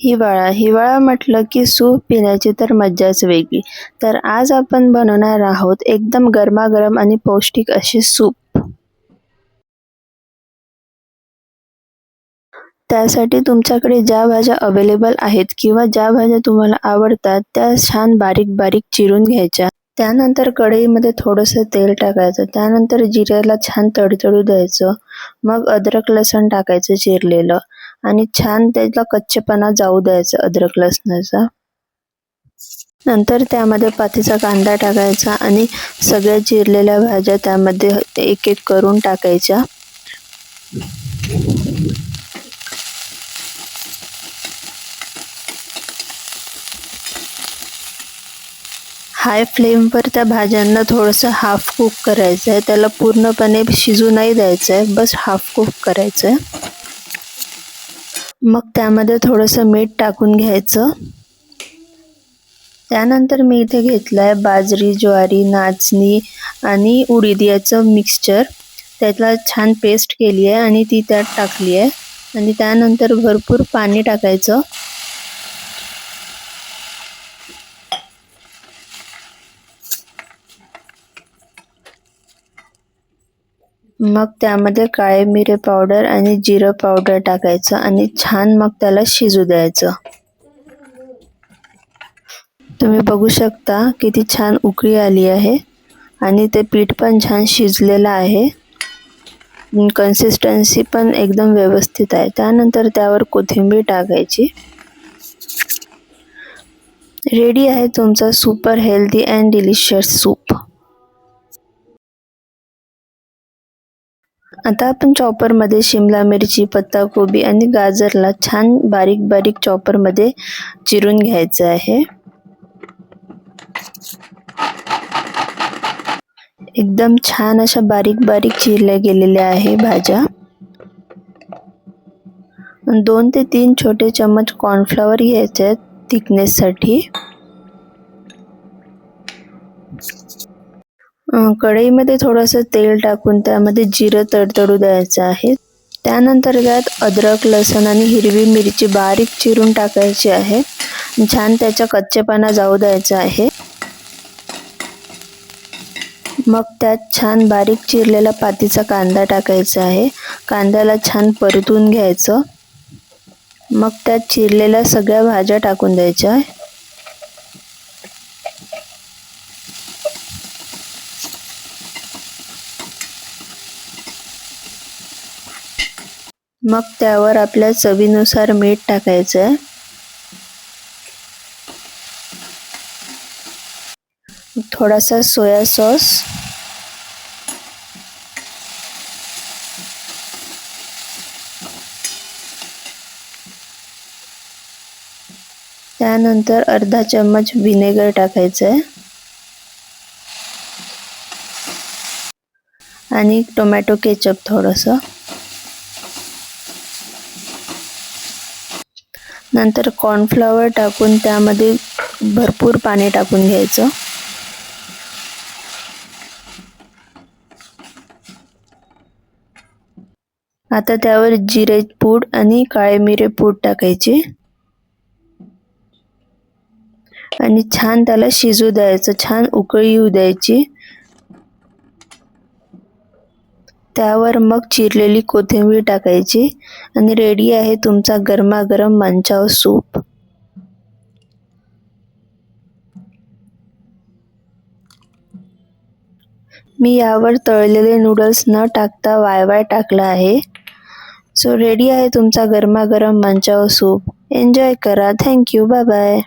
हिवाळा. हिवाळा म्हटलं की सूप पिण्याची तर मज्जाच वेगळी. तर आज आपण बनवणार आहोत एकदम गरमागरम आणि पौष्टिक असे सूप. त्यासाठी तुमच्याकडे ज्या भाज्या अवेलेबल आहेत किंवा ज्या भाज्या तुम्हाला आवडतात त्या छान बारीक बारीक चिरून घ्यायच्या. त्यानंतर कढईमध्ये थोडंसं तेल टाकायचं. त्यानंतर जिऱ्याला छान तडतडू द्यायचं. मग अद्रक लसण टाकायचं चिरलेलं. आणि छान त्याला कच्चेपणा जाऊ द्यायचा अद्रक लसणाचा. नंतर त्यामध्ये पातीचा कांदा टाकायचा आणि सगळ्या चिरलेल्या भाज्या त्यामध्ये एक एक करून टाकायच्या. हाय फ्लेमवर त्या भाज्यांना थोडंसं हाफ कुक करायचं आहे त्याला पूर्णपणे शिजू नाही द्यायचं आहे बस हाफ कुक करायचं आहे मग त्यामध्ये थोडंसं मीठ टाकून घ्यायचं. त्यानंतर मी इथे घेतलं आहे बाजरी ज्वारी नाचणी आणि उडीद याचं मिक्सचर त्याला छान पेस्ट केली आहे आणि ती त्यात टाकली आहे आणि त्यानंतर भरपूर पाणी टाकायचं. मग त्यामध्ये काळे मिरे पावडर आणि जिरं पावडर टाकायचं आणि छान मग त्याला शिजू द्यायचं. तुम्ही बघू शकता किती छान उकळी आली आहे आणि ते पीठ पण छान शिजलेलं आहे. कन्सिस्टन्सी पण एकदम व्यवस्थित आहे. त्यानंतर त्यावर कोथिंबीर टाकायची. रेडी आहे तुमचा super healthy and delicious soup आता आपण चॉपरमध्ये शिमला मिरची पत्ताकोबी आणि गाजरला छान बारीक बारीक चॉपरमध्ये चिरून घ्यायचं आहे. एकदम छान अशा बारीक बारीक चिरल्या गेलेल्या आहे भाज्या. दोन ते तीन छोटे चम्मच कॉर्नफ्लॉवर घ्यायचे आहेत थिकनेससाठी कढईमध्ये थोडंसं तेल टाकून त्यामध्ये जिरं तडतडू द्यायचं आहे. त्यानंतर त्यात अद्रक लसण आणि हिरवी मिरची बारीक चिरून टाकायची आहे. छान त्याच्या कच्चेपणा जाऊ द्यायचा आहे. मग त्यात छान बारीक चिरलेला पातीचा कांदा टाकायचा आहे. कांद्याला छान परतून घ्यायचं. मग त्यात चिरलेल्या सगळ्या भाज्या टाकून द्यायच्या. आहे मग त्यावर आपल्या चवीनुसार मीठ टाकायचं आहे थोडासा सोया सॉस. त्यानंतर अर्धा चम्मच व्हिनेगर टाकायचं आहे आणि टोमॅटो केचप थोडंसं. नंतर कॉर्नफ्लॉवर टाकून त्यामध्ये भरपूर पाणी टाकून घ्यायचं. आता त्यावर जिरे पूड आणि काळे मिरे पूड टाकायचे. आणि छान त्याला शिजू द्यायचं छान उकळी येऊ द्यायची. त्यावर मग चिरलेली कोथिंबीर टाकायची आणि रेडी आहे तुमचा गरमागरम मंचाव सूप. मी यावर तळलेले नूडल्स न टाकता वाय वाय टाकलं आहे. सो रेडी आहे तुमचा गरमागरम मंचाव सूप. एन्जॉय करा. Thank you bye bye